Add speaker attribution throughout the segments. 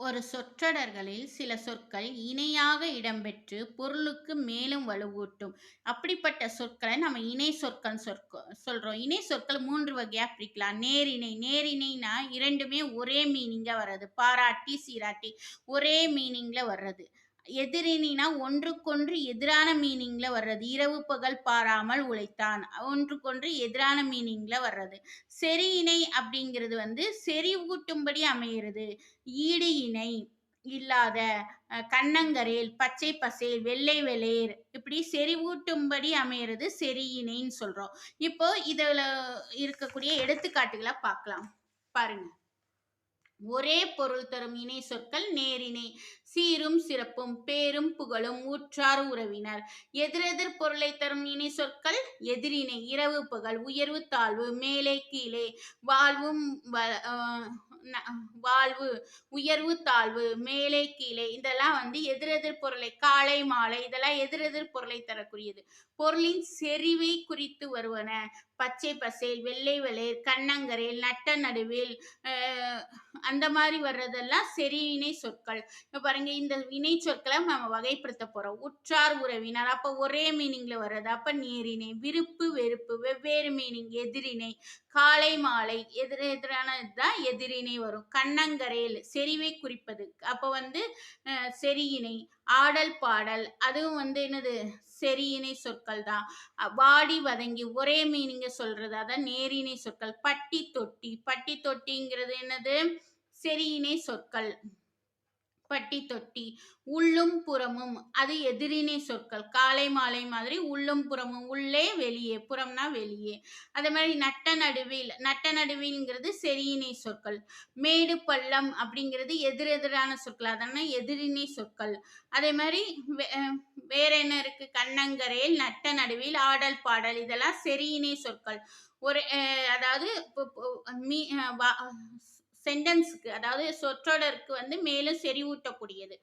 Speaker 1: ஒரு சொற்றொடர்களில் சில சொற்கள் இணையாக இடம்பெற்று பொருளுக்கு மேலும் வலுவூட்டும். அப்படிப்பட்ட சொற்களை நம்ம இணை சொற்கள் சொற்க சொல்கிறோம் இணை சொற்கள் மூன்று வகையாக பிரிக்கலாம். நேரிணை நேரிணைனா இரண்டுமே ஒரே மீனிங்கா வர்றது. பாராட்டி சீராட்டி ஒரே மீனிங்கில் வர்றது. எதிரினா ஒன்றுக்கொன்று எதிரான மீனிங்ல வர்றது. இரவு பகல் பாராமல் உழைத்தான். ஒன்றுக்கொன்று எதிரான மீனிங்ல வர்றது. செரி இணை அப்படிங்கிறது வந்து செறிவூட்டும்படி அமைகிறது ஈடு இணை இல்லாத கண்ணங்கரேல் பச்சை பசேல் வெள்ளை வெளேர் இப்படி செறிவூட்டும்படி அமைகிறது செரியினைன்னு சொல்றோம். இப்போ இதுல இருக்கக்கூடிய எடுத்துக்காட்டுகளை பார்க்கலாம். பாருங்க. ஒரே பொருள் தரும் இணை சொற்கள் நேரிணை. சீரும் சிறப்பும் பேரும் புகழும் ஊற்றார் உறவினர். எதிரெதிர் பொருளை தரும் இணை சொற்கள் எதிரிணை. இரவு புகழ் உயர்வு தாழ்வு மேலே கீழே. வாழ்வும் வ- வாழ்வு உயர்வு தாழ்வு மேலே கீழே இதெல்லாம் வந்து எதிரெதிர் பொருளை காலை மாலை இதெல்லாம் எதிரெதிர் பொருளை தரக்கூடியது. பொருளின் செறிவை குறித்து வருவன. பச்சை பசேல் வெள்ளை வெளேர் கண்ணங்கரையில் நட்ட நடுவில் அந்த மாதிரி வர்றதெல்லாம் செறிவினை சொற்கள். இப்போ பாருங்க இந்த வினை சொற்களை நம்ம வகைப்படுத்த போறோம். உற்றார் உறவினர் அப்போ ஒரே மீனிங்ல வர்றது. அப்ப நேரினை விருப்பு வெறுப்பு வெவ்வேறு மீனிங் எதிரிணை காலை மாலை எதிர் எதிரானதுதான் இணை வரும். கண்ணங்கரையில் செறிவை குறிப்பது. அப்ப வந்து செரியினை ஆடல் பாடல் அதுவும் வந்து என்னது? செரியினை சொற்கள் தான். வாடி வதங்கி ஒரே மீனிங்க சொல்றது அதான் நேரிணை சொற்கள். பட்டி தொட்டி. பட்டி தொட்டிங்கிறது என்னது? செரியினை சொற்கள். பட்டி தொட்டி உள்ளும் புறமும். அது எதிரிணை சொற்கள். காலை மாலை மாதிரி உள்ளும் புறமும். உள்ளே வெளியே. புறம்னா வெளியே. அதே மாதிரி நட்ட நடுவில். நட்ட நடுவில்ங்கிறது செரியினை சொற்கள். மேடு பள்ளம் அப்படிங்கிறது எதிரெதிரான சொற்கள். அதனால எதிரிணை சொற்கள். அதே மாதிரி வே- வேற என்ன இருக்கு? கண்ணங்கரையில் நட்ட நடுவில் ஆடல் பாடல் இதெல்லாம் செரியினை சொற்கள். ஒரு அதாவது மீ சென்டென்ஸுக்கு அதாவது சொற்றொடருக்கு வந்து மேலும் செறிவூட்டக்கூடியது.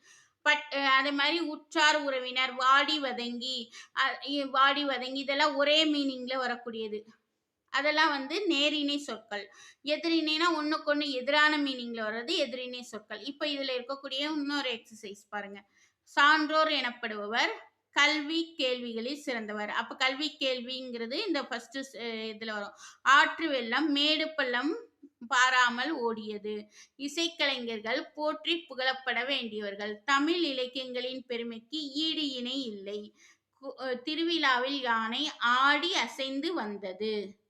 Speaker 1: பட் அதே மாதிரி உற்றார் உறவினர் வாடி வதங்கி வாடி வதங்கி இதெல்லாம் ஒரே மீனிங்கில் வரக்கூடியது. அதெல்லாம் வந்து நேரிணை சொற்கள். எதிரிணைனா ஒன்று எதிரான மீனிங்கில் வர்றது எதிரிணை சொற்கள். இப்போ இதில் இருக்கக்கூடிய இன்னொரு எக்ஸசைஸ் பாருங்க. சான்றோர் எனப்படுபவர் கல்வி கேள்விகளில் சிறந்தவர். அப்போ கல்வி கேள்விங்கிறது இந்த ஃபஸ்ட்டு இதில் வரும். ஆற்று வெள்ளம் மேடு பள்ளம் பாராமல் ஓடியது. இசைக்கலைஞர்கள் போற்றி புகழப்பட வேண்டியவர்கள். தமிழ் இலக்கியங்களின் பெருமைக்கு ஈடு இணை இல்லை. கு- திருவிழாவில் யானை ஆடி அசைந்து வந்தது.